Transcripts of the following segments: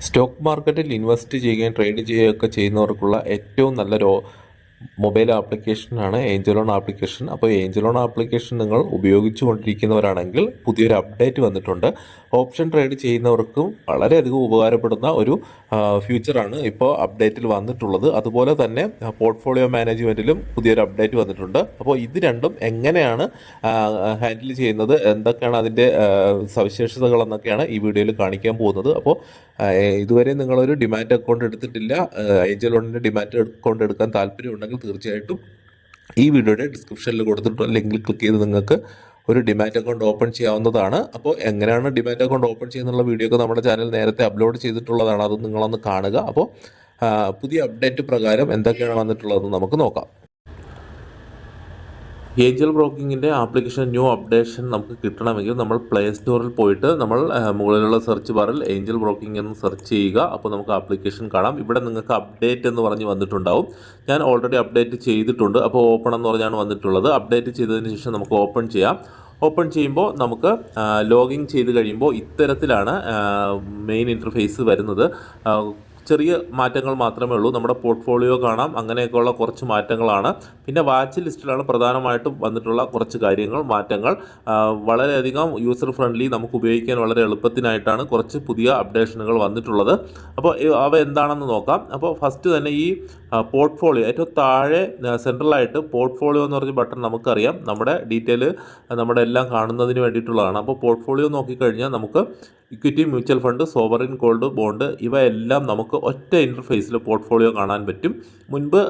Stock മാർക്കറ്റിൽ invest ചെയ്യുകയും trade ചെയ്യുകയൊക്കെ ചെയ്യുന്നവർക്കുള്ള ഏറ്റവും നല്ലൊരു മൊബൈൽ ആപ്ലിക്കേഷനാണ് ഏഞ്ചലോൺ ആപ്ലിക്കേഷൻ. അപ്പോൾ ഏഞ്ചലോൺ ആപ്ലിക്കേഷൻ നിങ്ങൾ ഉപയോഗിച്ചു കൊണ്ടിരിക്കുന്നവരാണെങ്കിൽ പുതിയൊരു അപ്ഡേറ്റ് വന്നിട്ടുണ്ട്. ഓപ്ഷൻ ട്രേഡ് ചെയ്യുന്നവർക്കും വളരെയധികം ഉപകാരപ്പെടുന്ന ഒരു ഫ്യൂച്ചറാണ് ഇപ്പോൾ അപ്ഡേറ്റിൽ വന്നിട്ടുള്ളത്. അതുപോലെ തന്നെ പോർട്ട്ഫോളിയോ മാനേജ്മെന്റിലും പുതിയൊരു അപ്ഡേറ്റ് വന്നിട്ടുണ്ട്. അപ്പോൾ ഇത് രണ്ടും എങ്ങനെയാണ് ഹാൻഡിൽ ചെയ്യുന്നത് എന്തൊക്കെയാണ് അതിന്റെ സവിശേഷതകൾ എന്നൊക്കെയാണ് ഈ വീഡിയോയിൽ കാണിക്കാൻ പോകുന്നത്. അപ്പോൾ ഇതുവരെ നിങ്ങളൊരു ഡിമാൻഡ് അക്കൗണ്ട് എടുത്തിട്ടില്ല. ഏഞ്ചൽ ലോണിന്റെ ഡിമാൻഡ് അക്കൗണ്ട് എടുക്കാൻ താല്പര്യമുണ്ടെങ്കിൽ തീർച്ചയായിട്ടും ഈ വീഡിയോയുടെ ഡിസ്ക്രിപ്ഷനിൽ കൊടുത്തിട്ടുള്ള ലിങ്കിൽ ക്ലിക്ക് ചെയ്ത് നിങ്ങൾക്ക് ഒരു ഡിമാറ്റ് അക്കൗണ്ട് ഓപ്പൺ ചെയ്യാവുന്നതാണ്. അപ്പോൾ എങ്ങനെയാണ് ഡിമാറ്റ് അക്കൗണ്ട് ഓപ്പൺ ചെയ്യുന്നുള്ള വീഡിയോ ഒക്കെ നമ്മുടെ ചാനൽ നേരത്തെ അപ്ലോഡ് ചെയ്തിട്ടുള്ളതാണ്. അത് നിങ്ങളൊന്ന് കാണുക. അപ്പോൾ പുതിയ അപ്ഡേറ്റ് പ്രകാരം എന്തൊക്കെയാണ് വന്നിട്ടുള്ളതെന്ന് നമുക്ക് നോക്കാം. ഏഞ്ചൽ ബ്രോക്കിങ്ങിന്റെ ആപ്ലിക്കേഷൻ ന്യൂ അപ്ഡേഷൻ നമുക്ക് കിട്ടണമെങ്കിൽ നമ്മൾ പ്ലേ സ്റ്റോറിൽ പോയിട്ട് നമ്മൾ മുകളിലുള്ള സെർച്ച് ബാറിൽ ഏഞ്ചൽ ബ്രോക്കിംഗ് എന്ന് സെർച്ച് ചെയ്യുക. അപ്പോൾ നമുക്ക് ആപ്ലിക്കേഷൻ കാണാം. ഇവിടെ നിങ്ങൾക്ക് അപ്ഡേറ്റ് എന്ന് പറഞ്ഞ് വന്നിട്ടുണ്ടാവും. ഞാൻ ഓൾറെഡി അപ്ഡേറ്റ് ചെയ്തിട്ടുണ്ട്. അപ്പോൾ ഓപ്പൺ എന്ന് പറഞ്ഞാണ് വന്നിട്ടുള്ളത്. അപ്ഡേറ്റ് ചെയ്തതിന് ശേഷം നമുക്ക് ഓപ്പൺ ചെയ്യാം. ഓപ്പൺ ചെയ്യുമ്പോൾ നമുക്ക് ലോഗിൻ ചെയ്ത് കഴിയുമ്പോൾ ഇത്തരത്തിലാണ് മെയിൻ ഇന്റർഫേസ് വരുന്നത്. ചെറിയ മാറ്റങ്ങൾ മാത്രമേ ഉള്ളൂ. നമ്മുടെ പോർട്ട്ഫോളിയോ കാണാം. അങ്ങനെയൊക്കെയുള്ള കുറച്ച് മാറ്റങ്ങളാണ്. പിന്നെ വാച്ച് ലിസ്റ്റിലാണ് പ്രധാനമായിട്ടും വന്നിട്ടുള്ള കുറച്ച് കാര്യങ്ങൾ മാറ്റങ്ങൾ. വളരെയധികം യൂസർ ഫ്രണ്ട്ലി നമുക്ക് ഉപയോഗിക്കാൻ വളരെ എളുപ്പത്തിനായിട്ടാണ് കുറച്ച് പുതിയ അപ്ഡേഷനുകൾ വന്നിട്ടുള്ളത്. അപ്പോൾ അവ എന്താണെന്ന് നോക്കാം. അപ്പോൾ ഫസ്റ്റ് തന്നെ ഈ പോർട്ട്ഫോളിയോ ഏറ്റവും താഴെ സെൻട്രലായിട്ട് പോർട്ട്ഫോളിയോ എന്ന് പറഞ്ഞ ബട്ടൺ നമുക്കറിയാം. നമ്മുടെ ഡീറ്റെയിൽ നമ്മുടെ എല്ലാം കാണുന്നതിന് വേണ്ടിയിട്ടുള്ളതാണ്. അപ്പോൾ പോർട്ട്ഫോളിയോ നോക്കിക്കഴിഞ്ഞാൽ നമുക്ക് equity mutual fund sovereign gold bond ഇവയെല്ലാം നമുക്ക് ഒറ്റ ഇന്റർഫേസിൽ പോർട്ട്ഫോളിയോ കാണാൻ പറ്റും. മുൻപ്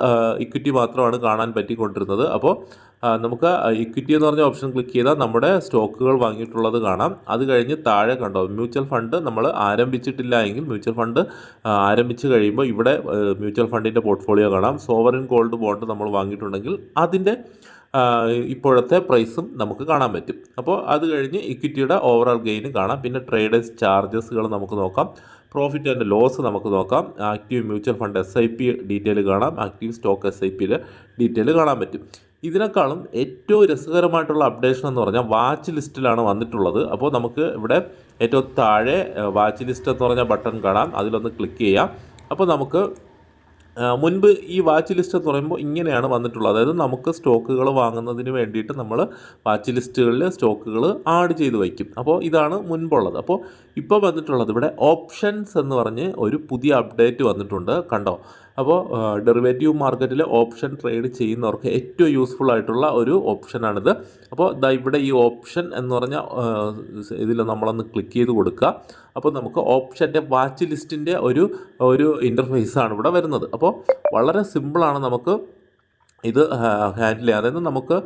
ഇക്വിറ്റി മാത്രമാണ് കാണാൻ പറ്റിക്കൊണ്ടിരുന്നത്. അപ്പോൾ നമുക്ക് ഇക്വിറ്റി എന്ന് പറഞ്ഞ ഓപ്ഷൻ ക്ലിക്ക് ചെയ്താൽ നമ്മുടെ സ്റ്റോക്കുകൾ വാങ്ങിയിട്ടുള്ളത് കാണാം. അത് കഴിഞ്ഞ് താഴെ കണ്ടോ മ്യൂച്വൽ ഫണ്ട് നമ്മൾ ആരംഭിച്ചിട്ടില്ല എങ്കിൽ മ്യൂച്വൽ ഫണ്ട് ആരംഭിച്ച് കഴിയുമ്പോൾ ഇവിടെ മ്യൂച്വൽ ഫണ്ടിന്റെ പോർട്ട്ഫോളിയോ കാണാം. സോവറിൻ ഗോൾഡ് ബോണ്ട് നമ്മൾ വാങ്ങിയിട്ടുണ്ടെങ്കിൽ അതിന്റെ ഇപ്പോഴത്തെ പ്രൈസും നമുക്ക് കാണാൻ പറ്റും. അപ്പോൾ അത് കഴിഞ്ഞ് ഇക്വിറ്റിയുടെ ഓവറോൾ ഗെയിനും കാണാം. പിന്നെ ട്രേഡേഴ്സ് ചാർജസുകൾ നമുക്ക് നോക്കാം. പ്രോഫിറ്റ് ആൻഡ് ലോസ് നമുക്ക് നോക്കാം. Active mutual fund S I P detail കാണാം. ആക്റ്റീവ് സ്റ്റോക്ക് എസ് ഐ പിയുടെ ഡീറ്റെയിൽ കാണാൻ പറ്റും. ഇതിനേക്കാളും ഏറ്റവും രസകരമായിട്ടുള്ള അപ്ഡേഷൻ എന്ന് പറഞ്ഞാൽ വാച്ച് ലിസ്റ്റിലാണ് വന്നിട്ടുള്ളത്. അപ്പോൾ നമുക്ക് ഇവിടെ ഏറ്റവും താഴെ വാച്ച് ലിസ്റ്റ് എന്ന് പറഞ്ഞ ബട്ടൺ കാണാം. അതിലൊന്ന് ക്ലിക്ക് ചെയ്യാം. അപ്പോൾ നമുക്ക് മുൻപ് ഈ വാച്ച് ലിസ്റ്റ് എന്ന് പറയുമ്പോൾ ഇങ്ങനെയാണ് വന്നിട്ടുള്ളത്. അതായത് നമുക്ക് സ്റ്റോക്കുകൾ വാങ്ങുന്നതിന് വേണ്ടിയിട്ട് നമ്മൾ വാച്ച് ലിസ്റ്റുകളിൽ സ്റ്റോക്കുകൾ ആഡ് ചെയ്ത് വയ്ക്കും. അപ്പോൾ ഇതാണ് മുൻപുള്ളത്. അപ്പോൾ ഇപ്പോൾ വന്നിട്ടുള്ളത് ഇവിടെ ഓപ്ഷൻസ് എന്ന് പറഞ്ഞ് ഒരു പുതിയ അപ്ഡേറ്റ് വന്നിട്ടുണ്ട് കണ്ടോ? അപ്പോൾ ഡെറിവേറ്റീവ് മാർക്കറ്റിൽ ഓപ്ഷൻ ട്രേഡ് ചെയ്യുന്നവർക്ക് ഏറ്റവും യൂസ്ഫുൾ ആയിട്ടുള്ള ഒരു ഓപ്ഷനാണിത് അപ്പോൾ ദാ ഇവിടെ ഈ ഓപ്ഷൻ എന്ന് പറഞ്ഞ ഇതിൽ നമ്മളൊന്ന് ക്ലിക്ക് ചെയ്ത് കൊടുക്കുക. അപ്പോൾ നമുക്ക് ഓപ്ഷന്റെ വാച്ച് ലിസ്റ്റിന്റെ ഒരു ഒരു ഇന്റർഫേസാണ് ഇവിടെ വരുന്നത്. അപ്പോൾ വളരെ സിമ്പിളാണ് നമുക്ക് ഇത് ഹാൻഡിൽ ചെയ്യാം. അതായത് നമുക്ക്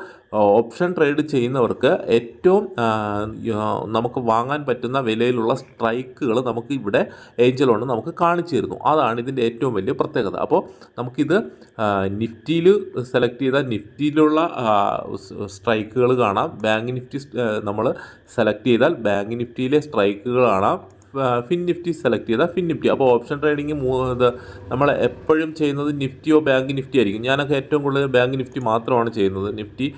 ഓപ്ഷൻ ട്രേഡ് ചെയ്യുന്നവർക്ക് ഏറ്റവും നമുക്ക് വാങ്ങാൻ പറ്റുന്ന വിലയിലുള്ള സ്ട്രൈക്കുകൾ നമുക്ക് ഇവിടെ ഏഞ്ചലുണ്ട് നമുക്ക് കാണിച്ചു തരുന്നു. അതാണ് ഇതിന്റെ ഏറ്റവും വലിയ പ്രത്യേകത. അപ്പോൾ നമുക്കിത് നിഫ്റ്റിയിൽ സെലക്ട് ചെയ്താൽ നിഫ്റ്റിയിലുള്ള സ്ട്രൈക്കുകൾ കാണാം. ബാങ്ക് നിഫ്റ്റി നമ്മൾ സെലക്ട് ചെയ്താൽ ബാങ്ക് നിഫ്റ്റിയിലെ സ്ട്രൈക്കുകൾ കാണാം ഫിൻ നിഫ്റ്റി സെലക്ട് ചെയ്താൽ ഫിൻ നിഫ്റ്റി അപ്പോൾ ഓപ്ഷൻ ഇത് നമ്മൾ എപ്പോഴും ചെയ്യുന്നത് നിഫ്റ്റിയോ ബാങ്ക് നിഫ്റ്റി ആയിരിക്കും. ഞാനൊക്കെ ഏറ്റവും കൂടുതൽ ബാങ്ക് നിഫ്റ്റി മാത്രമാണ് ചെയ്യുന്നത്. നിഫ്റ്റി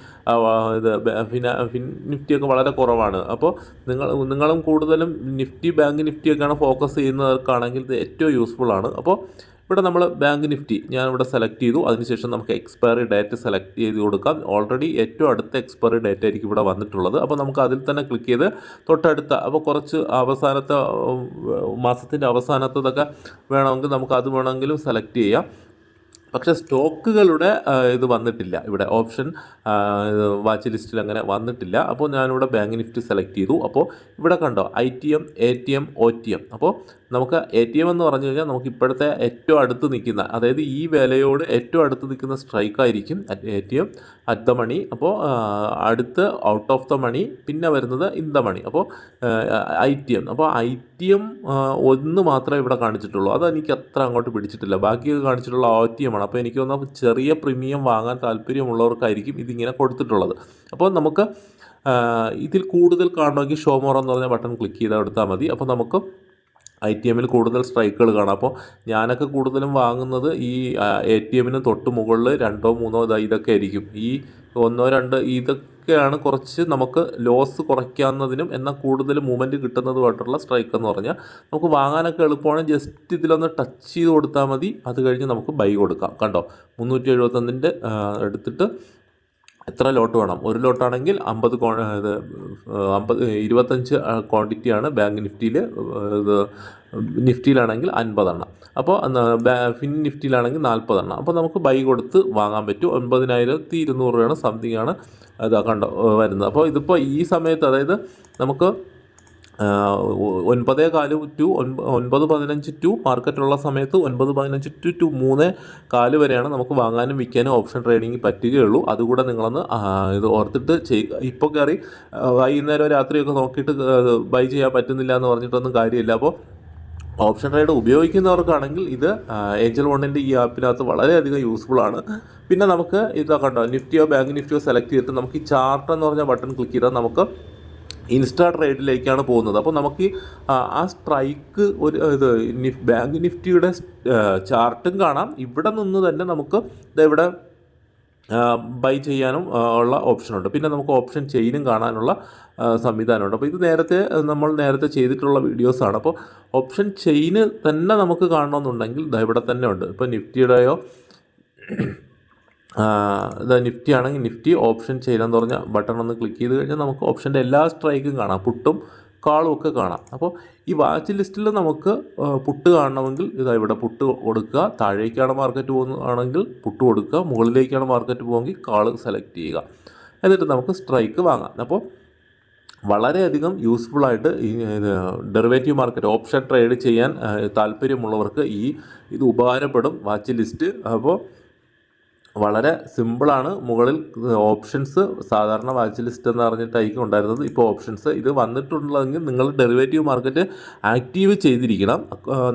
ഇത് ബ- ഫിൻ നിഫ്റ്റിയൊക്കെ വളരെ കുറവാണ്. അപ്പോൾ നിങ്ങൾ നിങ്ങളും കൂടുതലും നിഫ്റ്റി ബാങ്ക് നിഫ്റ്റിയൊക്കെയാണ് ഫോക്കസ് ചെയ്യുന്നവർക്കാണെങ്കിൽ ഇത് ഏറ്റവും യൂസ്ഫുൾ ആണ്. അപ്പോൾ ഇവിടെ നമ്മൾ ബാങ്ക് നിഫ്റ്റി ഞാൻ ഇവിടെ സെലക്ട് ചെയ്തു. അതിനുശേഷം നമുക്ക് എക്സ്പയറി ഡേറ്റ് സെലക്ട് ചെയ്ത് കൊടുക്കാം. ഓൾറെഡി ഏറ്റവും അടുത്ത എക്സ്പയറി ഡേറ്റ് ആയിരിക്കും ഇവിടെ വന്നിട്ടുള്ളത്. അപ്പോൾ നമുക്ക് അതിൽ തന്നെ ക്ലിക്ക് ചെയ്ത് തൊട്ടടുത്ത അപ്പോൾ കുറച്ച് അവസാനത്തെ മാസത്തിന്റെ അവസാനത്തതൊക്കെ വേണമെങ്കിൽ നമുക്ക് അത് വേണമെങ്കിലും സെലക്ട് ചെയ്യാം. പക്ഷേ സ്റ്റോക്കുകളുടെ ഇത് വന്നിട്ടില്ല. ഇവിടെ ഓപ്ഷൻ വാച്ച് ലിസ്റ്റിൽ അങ്ങനെ വന്നിട്ടില്ല. അപ്പോൾ ഞാനിവിടെ ബാങ്ക് നിഫ്റ്റി സെലക്ട് ചെയ്തു. അപ്പോൾ ഇവിടെ കണ്ടോ I T M A T M O T M അപ്പോൾ നമുക്ക് എ ടി എം എന്ന് പറഞ്ഞു കഴിഞ്ഞാൽ നമുക്ക് ഇപ്പോഴത്തെ ഏറ്റവും അടുത്ത് നിൽക്കുന്ന അതായത് ഈ വിലയോട് ഏറ്റവും അടുത്ത് നിൽക്കുന്ന സ്ട്രൈക്കായിരിക്കും A T M at the money അപ്പോൾ അടുത്ത് ഔട്ട് ഓഫ് ദ മണി പിന്നെ വരുന്നത് ഇൻ ദ മണി അപ്പോൾ ഐ ടി എം അപ്പോൾ ഐ ടി എം ഒന്ന് മാത്രമേ ഇവിടെ കാണിച്ചിട്ടുള്ളൂ. അത് എനിക്ക് അത്ര അങ്ങോട്ട് പിടിച്ചിട്ടില്ല. ബാക്കിയൊക്കെ കാണിച്ചിട്ടുള്ള ഒ ടി എം ആണ്. അപ്പോൾ എനിക്ക് തോന്നുന്നു ചെറിയ പ്രീമിയം വാങ്ങാൻ താല്പര്യമുള്ളവർക്കായിരിക്കും ഇതിങ്ങനെ കൊടുത്തിട്ടുള്ളത്. അപ്പോൾ നമുക്ക് ഇതിൽ കൂടുതൽ കാണണമെങ്കിൽ ഷോ മോർ എന്ന് പറഞ്ഞ ബട്ടൺ ക്ലിക്ക് ചെയ്താൽ എടുത്താൽ മതി. അപ്പോൾ നമുക്ക് ഐ ടി എമ്മിൽ കൂടുതൽ സ്ട്രൈക്കുകൾ കാണാം. അപ്പോൾ ഞാനൊക്കെ കൂടുതലും വാങ്ങുന്നത് ഈ എ ടി എമ്മിന് തൊട്ട് മുകളിൽ രണ്ടോ മൂന്നോ ഇതാ ഇതൊക്കെ ആയിരിക്കും. ഈ ഒന്നോ രണ്ടോ ഇതൊക്കെയാണ് കുറച്ച് നമുക്ക് ലോസ് കുറയ്ക്കാവുന്നതിനും എന്നാൽ കൂടുതൽ മൂവ്മെന്റ് കിട്ടുന്നതുമായിട്ടുള്ള സ്ട്രൈക്ക് എന്ന് പറഞ്ഞാൽ നമുക്ക് വാങ്ങാനൊക്കെ എളുപ്പമാണ്. ജസ്റ്റ് ഇതിലൊന്ന് ടച്ച് ചെയ്ത് കൊടുത്താൽ മതി. അത് കഴിഞ്ഞ് നമുക്ക് ബൈ കൊടുക്കാം. കണ്ടോ? മുന്നൂറ്റി എഴുപത്തൊന്നിന്റെ എടുത്തിട്ട് എത്ര ലോട്ട് വേണം? ഒരു ലോട്ടാണെങ്കിൽ അമ്പത് കോ ഇത് അമ്പത് ഇരുപത്തഞ്ച് ക്വാണ്ടിറ്റിയാണ് ബാങ്ക് നിഫ്റ്റിയിൽ ഇത് നിഫ്റ്റിയിലാണെങ്കിൽ അൻപതെണ്ണം. അപ്പോൾ ഫിൻ നിഫ്റ്റിയിലാണെങ്കിൽ നാൽപ്പതെണ്ണം. അപ്പോൾ നമുക്ക് ബൈ കൊടുത്ത് വാങ്ങാൻ പറ്റും. ഒൻപതിനായിരത്തി ഇരുന്നൂറ് രൂപയാണ് സംതിങ് ആണ് ഇതാ കണ്ടോ വരുന്നത്. അപ്പോൾ ഇതിപ്പോൾ ഈ സമയത്ത് അതായത് നമുക്ക് ഒൻപതേ കാൽ ടു ഒൻപത് പതിനഞ്ച് ടു മാർക്കറ്റുള്ള സമയത്ത് ഒൻപത് പതിനഞ്ച് ടു ടു മൂന്ന് കാൽ വരെയാണ് നമുക്ക് വാങ്ങാനും വിൽക്കാനും ഓപ്ഷൻ ട്രേഡിംഗ് പറ്റുകയുള്ളൂ. അതുകൂടെ നിങ്ങളൊന്ന് ഇത് ഓർത്തിട്ട് ചെയ്യുക ഇപ്പോൾ കയറി വൈകുന്നേരം രാത്രിയൊക്കെ നോക്കിയിട്ട് ബൈ ചെയ്യാൻ പറ്റുന്നില്ല എന്ന് പറഞ്ഞിട്ടൊന്നും കാര്യമില്ല. അപ്പോൾ ഓപ്ഷൻ ട്രേഡ് ഉപയോഗിക്കുന്നവർക്കാണെങ്കിൽ ഇത് ഏഞ്ചൽ വണ്ണിന്റെ ഈ ആപ്പിനകത്ത് വളരെയധികം യൂസ്ഫുൾ ആണ്. പിന്നെ നമുക്ക് ഇതാ കണ്ടോ നിഫ്റ്റിയോ ബാങ്ക് നിഫ്റ്റിയോ സെലക്ട് ചെയ്തിട്ട് നമുക്ക് ഈ ചാർട്ട് എന്ന് പറഞ്ഞ ബട്ടൺ ക്ലിക്ക് ചെയ്താൽ നമുക്ക് ഇൻസ്റ്റാ ട്രേഡിലേക്കാണ് പോകുന്നത്. അപ്പോൾ നമുക്ക് ആ, സ്ട്രൈക്ക് ഒരു ഇത് നിഫ് ബാങ്ക് നിഫ്റ്റിയുടെ ചാർട്ടും കാണാം. ഇവിടെ നിന്ന് തന്നെ നമുക്ക് ഇവിടെ ബൈ ചെയ്യാനും ഉള്ള ഓപ്ഷനുണ്ട്. പിന്നെ നമുക്ക് ഓപ്ഷൻ ചെയിനും കാണാനുള്ള സംവിധാനമുണ്ട്. അപ്പോൾ ഇത് നേരത്തെ നമ്മൾ നേരത്തെ ചെയ്തിട്ടുള്ള വീഡിയോസാണ്. അപ്പോൾ ഓപ്ഷൻ ചെയിന് തന്നെ നമുക്ക് കാണണമെന്നുണ്ടെങ്കിൽ ഇവിടെ തന്നെ ഉണ്ട്. ഇപ്പോൾ നിഫ്റ്റിയുടെയോ ഇത് നിഫ്റ്റി ആണെങ്കിൽ നിഫ്റ്റി ഓപ്ഷൻ ചെയ്യാൻ പറഞ്ഞ ബട്ടൺ ഒന്ന് ക്ലിക്ക് ചെയ്ത് കഴിഞ്ഞാൽ നമുക്ക് ഓപ്ഷന്റെ എല്ലാ സ്ട്രൈക്കും കാണാം. പുട്ടും കാളും ഒക്കെ കാണാം. അപ്പോൾ ഈ വാച്ച് ലിസ്റ്റിൽ നമുക്ക് പുട്ട് കാണണമെങ്കിൽ ഇതാ ഇവിടെ പുട്ട് കൊടുക്കുക. താഴേക്കാണ് മാർക്കറ്റ് പോകുന്നതാണെങ്കിൽ പുട്ട് കൊടുക്കുക. മുകളിലേക്കാണ് മാർക്കറ്റ് പോകുമെങ്കിൽ കാൾ സെലക്ട് ചെയ്യുക. എന്നിട്ട് നമുക്ക് സ്ട്രൈക്ക് വാങ്ങാം. അപ്പോൾ വളരെയധികം യൂസ്ഫുൾ ആയിട്ട് ഈ ഡെറിവേറ്റീവ് മാർക്കറ്റ് ഓപ്ഷൻ ട്രേഡ് ചെയ്യാൻ താല്പര്യമുള്ളവർക്ക് ഈ ഇത് ഉപകാരപ്പെടും വാച്ച് ലിസ്റ്റ് അപ്പോൾ വളരെ സിമ്പിളാണ്. മുകളിൽ ഓപ്ഷൻസ് സാധാരണ വാച്ച് ലിസ്റ്റ് എന്ന് പറഞ്ഞിട്ടായിരിക്കും ഉണ്ടായിരുന്നത്. ഇപ്പോൾ ഓപ്ഷൻസ് ഇത് വന്നിട്ടുള്ളതെങ്കിൽ നിങ്ങൾ ഡെറിവേറ്റീവ് മാർക്കറ്റ് ആക്റ്റീവ് ചെയ്തിരിക്കണം.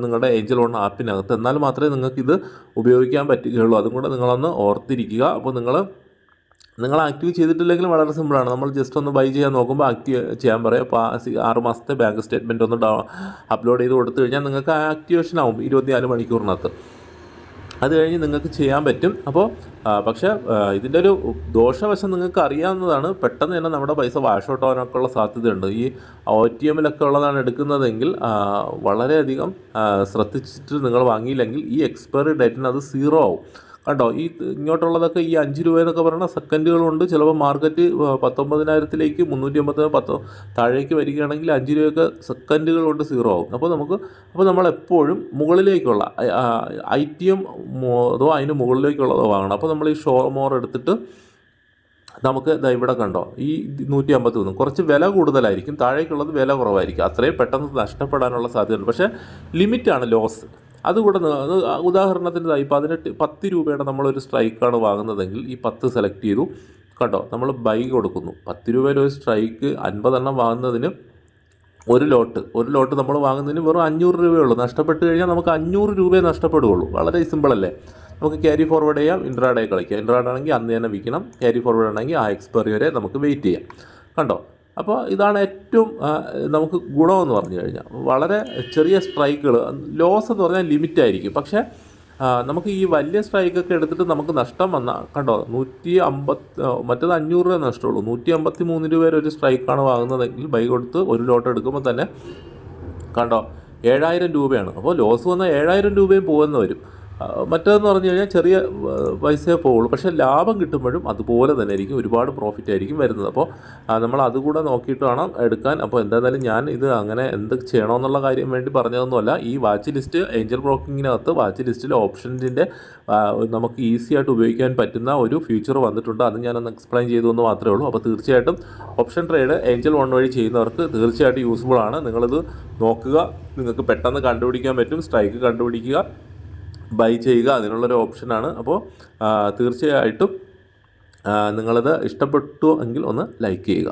നിങ്ങളുടെ ഏഞ്ചൽ ഓൺ ആപ്പിനകത്ത്. എന്നാൽ മാത്രമേ നിങ്ങൾക്ക് ഇത് ഉപയോഗിക്കാൻ പറ്റുകയുള്ളൂ. അതും കൂടെ നിങ്ങളൊന്ന് ഓർത്തിരിക്കുക. അപ്പോൾ നിങ്ങൾ നിങ്ങൾ ആക്റ്റീവ് ചെയ്തിട്ടില്ലെങ്കിൽ വളരെ സിമ്പിളാണ്. നമ്മൾ ജസ്റ്റ് ഒന്ന് ബൈ ചെയ്യാൻ നോക്കുമ്പോൾ ആക്റ്റീവ് ചെയ്യാൻ പറയും. അപ്പോൾ ആറ് മാസത്തെ ബാങ്ക് സ്റ്റേറ്റ്മെന്റ് ഒന്ന് അപ്ലോഡ് ചെയ്ത് കൊടുത്തു കഴിഞ്ഞാൽ നിങ്ങൾക്ക് ആക്ടിവേഷൻ ആവും ഇരുപത്തിനാല് മണിക്കൂറിനകത്ത്. അത് കഴിഞ്ഞ് നിങ്ങൾക്ക് ചെയ്യാൻ പറ്റും. അപ്പോൾ പക്ഷേ ഇതിന്റെ ഒരു ദോഷവശം നിങ്ങൾക്ക് അറിയാവുന്നതാണ്. പെട്ടെന്ന് തന്നെ നമ്മുടെ പൈസ വാഷ് ഔട്ട് ആവാനൊക്കെ ഉള്ള സാധ്യതയുണ്ട്. ഈ ഒ ടി എമ്മിലൊക്കെ ഉള്ളതാണ് എടുക്കുന്നതെങ്കിൽ വളരെയധികം ശ്രദ്ധിച്ചിട്ട് നിങ്ങൾ വാങ്ങിയില്ലെങ്കിൽ ഈ എക്സ്പയറി ഡേറ്റിന് അത് സീറോ ആവും. കണ്ടോ? ഈ ഇങ്ങോട്ടുള്ളതൊക്കെ ഈ അഞ്ച് രൂപ എന്നൊക്കെ പറയുന്ന സെക്കൻഡുകളുണ്ട്. ചിലപ്പോൾ മാർക്കറ്റ് പത്തൊമ്പതിനായിരത്തിലേക്ക് മുന്നൂറ്റി അമ്പത്തി പത്തോ താഴേക്ക് വരികയാണെങ്കിൽ അഞ്ച് രൂപയൊക്കെ സെക്കൻഡുകൾ കൊണ്ട് സീറോ ആകും അപ്പോൾ നമുക്ക് അപ്പോൾ നമ്മൾ എപ്പോഴും മുകളിലേക്കുള്ള ഐ ടി എം അതോ അതിന് മുകളിലേക്കുള്ളതോ വാങ്ങണം. അപ്പോൾ നമ്മൾ ഈ ഷോ മോർ എടുത്തിട്ട് നമുക്ക് ദാ ഇവിടെ കണ്ടോ? ഈ നൂറ്റി അമ്പത്തി ഒന്നും കുറച്ച് വില കൂടുതലായിരിക്കും. താഴേക്കുള്ളത് വില കുറവായിരിക്കും. അത്രയും പെട്ടെന്ന് നഷ്ടപ്പെടാനുള്ള സാധ്യതയുണ്ട്. പക്ഷേ ലിമിറ്റാണ് ലോസ്. അതുകൂടെ ഉദാഹരണത്തിന് ഇതായി പതിനെട്ട് പത്ത് രൂപയുടെ നമ്മളൊരു സ്ട്രൈക്കാണ് വാങ്ങുന്നതെങ്കിൽ ഈ പത്ത് സെലക്ട് ചെയ്തു. കേട്ടോ നമ്മൾ ബൈ കൊടുക്കുന്നു. പത്ത് രൂപയുടെ ഒരു സ്ട്രൈക്ക് അൻപതെണ്ണം വാങ്ങുന്നതിന് ഒരു ലോട്ട്. ഒരു ലോട്ട് നമ്മൾ വാങ്ങുന്നതിന് വെറും അഞ്ഞൂറ് രൂപയേ ഉള്ളൂ. നഷ്ടപ്പെട്ട് കഴിഞ്ഞാൽ നമുക്ക് അഞ്ഞൂറ് രൂപയെ നഷ്ടപ്പെടുകയുള്ളൂ. വളരെ സിമ്പിളല്ലേ നമുക്ക് ക്യാരി ഫോർവേഡ് ചെയ്യാം ഇൻട്രാഡേ കളിക്കാം. ഇൻട്രാഡ് ആണെങ്കിൽ അന്ന് തന്നെ വിൽക്കണം. ക്യാരി ഫോർവേഡ് ആണെങ്കിൽ ആ എക്സ്പയറി വരെ നമുക്ക് വെയിറ്റ് ചെയ്യാം. കണ്ടോ? അപ്പോൾ ഇതാണ് ഏറ്റവും നമുക്ക് ഗുണമെന്ന് പറഞ്ഞു കഴിഞ്ഞാൽ വളരെ ചെറിയ സ്ട്രൈക്കുകൾ ലോസ് എന്ന് പറഞ്ഞാൽ ലിമിറ്റ് ആയിരിക്കും പക്ഷേ നമുക്ക് ഈ വലിയ സ്ട്രൈക്കൊക്കെ എടുത്തിട്ട് നമുക്ക് നഷ്ടം വന്നാൽ കണ്ടോ നൂറ്റി അമ്പത്തി മറ്റേത് അഞ്ഞൂറ് രൂപ നഷ്ടമുള്ളൂ. നൂറ്റി അമ്പത്തി മൂന്ന് രൂപ വരെ ഒരു സ്ട്രൈക്കാണ് വാങ്ങുന്നതെങ്കിൽ ബൈ കൊടുത്ത് ഒരു ലോട്ട് എടുക്കുമ്പോൾ തന്നെ കണ്ടോ ഏഴായിരം രൂപയാണ്. അപ്പോൾ ലോസ് വന്നാൽ ഏഴായിരം രൂപയും പോകുന്ന വരും. മറ്റേതെന്ന് പറഞ്ഞു കഴിഞ്ഞാൽ ചെറിയ പൈസയെ പോവുള്ളൂ. പക്ഷേ ലാഭം കിട്ടുമ്പോഴും അതുപോലെ തന്നെ ആയിരിക്കും ഒരുപാട് പ്രോഫിറ്റ് ആയിരിക്കും വരുന്നത്. അപ്പോൾ നമ്മൾ അതുകൂടെ നോക്കിയിട്ട് വേണം എടുക്കാൻ. അപ്പോൾ എന്തായാലും ഞാൻ ഇത് അങ്ങനെ എന്ത് ചെയ്യണമെന്നുള്ള കാര്യം വേണ്ടി പറഞ്ഞതൊന്നുമല്ല. ഈ വാച്ച് ലിസ്റ്റ് ഏഞ്ചൽ ബ്രോക്കിങ്ങിനകത്ത് വാച്ച് ലിസ്റ്റിൽ ഓപ്ഷൻസിന്റെ നമുക്ക് ഈസി ആയിട്ട് ഉപയോഗിക്കാൻ പറ്റുന്ന ഒരു ഫ്യൂച്ചർ വന്നിട്ടുണ്ട്. അത് ഞാനൊന്ന് എക്സ്പ്ലെയിൻ ചെയ്തു എന്ന് മാത്രമേ ഉള്ളൂ. അപ്പോൾ തീർച്ചയായിട്ടും ഓപ്ഷൻ ട്രേഡ് ഏഞ്ചൽ വൺ വഴി ചെയ്യുന്നവർക്ക് തീർച്ചയായിട്ടും യൂസ്ഫുൾ ആണ്. നിങ്ങളിത് നോക്കുക. നിങ്ങൾക്ക് പെട്ടെന്ന് കണ്ടുപിടിക്കാൻ പറ്റും. സ്ട്രൈക്ക് കണ്ടുപിടിക്കുക. ബൈ ചെയ്യുക അതിനുള്ളൊരു ഓപ്ഷനാണ് അപ്പോൾ തീർച്ചയായിട്ടും നിങ്ങളത് ഇഷ്ടപ്പെട്ടു എങ്കിൽ ഒന്ന് ലൈക്ക് ചെയ്യുക.